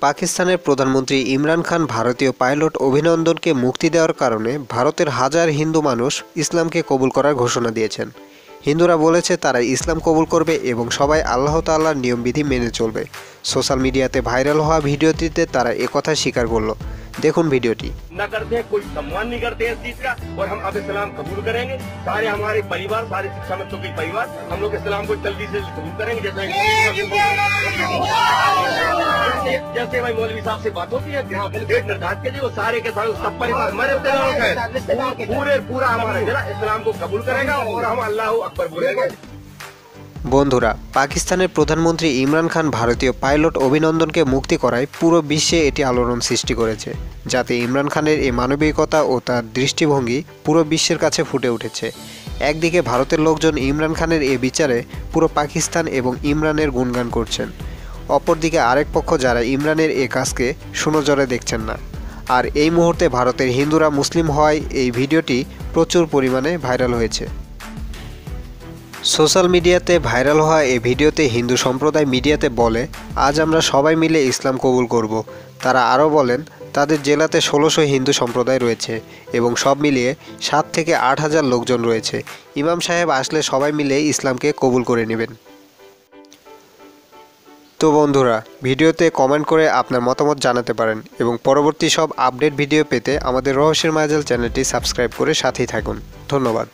পাকিস্তানের প্রধানমন্ত্রী ইমরান খান ভারতীয় পাইলট অভিনন্দনকে মুক্তি দেওয়ার কারণে ভারতের হাজার হিন্দু মানুষ ইসলামকে কবুল করার ঘোষণা দিয়েছেন। হিন্দুরা বলেছে তারা ইসলাম কবুল করবে এবং সবাই আল্লাহ তাল্লাহর নিয়মবিধি মেনে চলবে। সোশ্যাল মিডিয়াতে ভাইরাল হওয়া ভিডিওটিতে তারা একথা স্বীকার করল। দেখুন ভিডিওটি। न करते हैं कोई सम्मान नहीं करते हैं इस चीज का और हम अब इस्लाम कबूल करेंगे सारे हमारे परिवार सारे शिक्षा बच्चों के परिवार हम लोग इस्लाम को जल्दी से कबूल करेंगे जैसे जैसे भाई मौलवी साहब से बात होती है जहाँ डेट निर्धारित के लिए वो सारे के सारे सब परिवार हमारे इस्लाम है पूरे पूरा हमारा जिला इस्लाम को कबूल करेगा और हम अल्लाह अकबर बोलेंगे বন্ধুরা পাকিস্তানের প্রধানমন্ত্রী ইমরান খান ভারতীয় পাইলট অভিনন্দনকে মুক্তি করায় পুরো বিশ্বে এটি আলোড়ন সৃষ্টি করেছে যাতে ইমরান খানের এই মানবিকতা ও তার দৃষ্টিভঙ্গি পুরো বিশ্বের কাছে ফুটে উঠেছে একদিকে ভারতের লোকজন ইমরান খানের এ বিচারে পুরো পাকিস্তান এবং ইমরানের গুণগান করছেন অপরদিকে আরেক পক্ষ যারা ইমরানের এ কাজকে সুনজরে দেখছেন না। আর এই মুহূর্তে ভারতের হিন্দুরা মুসলিম হওয়ায় এই ভিডিওটি প্রচুর পরিমাণে ভাইরাল হয়েছে। সোশ্যাল মিডিয়াতে ভাইরাল হওয়া এই ভিডিওতে হিন্দু সম্প্রদায় মিডিয়াতে বলে, আজ আমরা সবাই মিলে ইসলাম কবুল করব। তারা আরও বলেন, তাদের জেলাতে ষোলোশো হিন্দু সম্প্রদায় রয়েছে এবং সব মিলিয়ে সাত থেকে আট হাজার লোকজন রয়েছে। ইমাম সাহেব আসলে সবাই মিলে ইসলামকে কবুল করে নেবেন। তো বন্ধুরা, ভিডিওতে কমেন্ট করে আপনার মতামত জানাতে পারেন এবং পরবর্তী সব আপডেট ভিডিও পেতে আমাদের রহস্যের মায়াজাল চ্যানেলটি সাবস্ক্রাইব করে সাথেই থাকুন। ধন্যবাদ।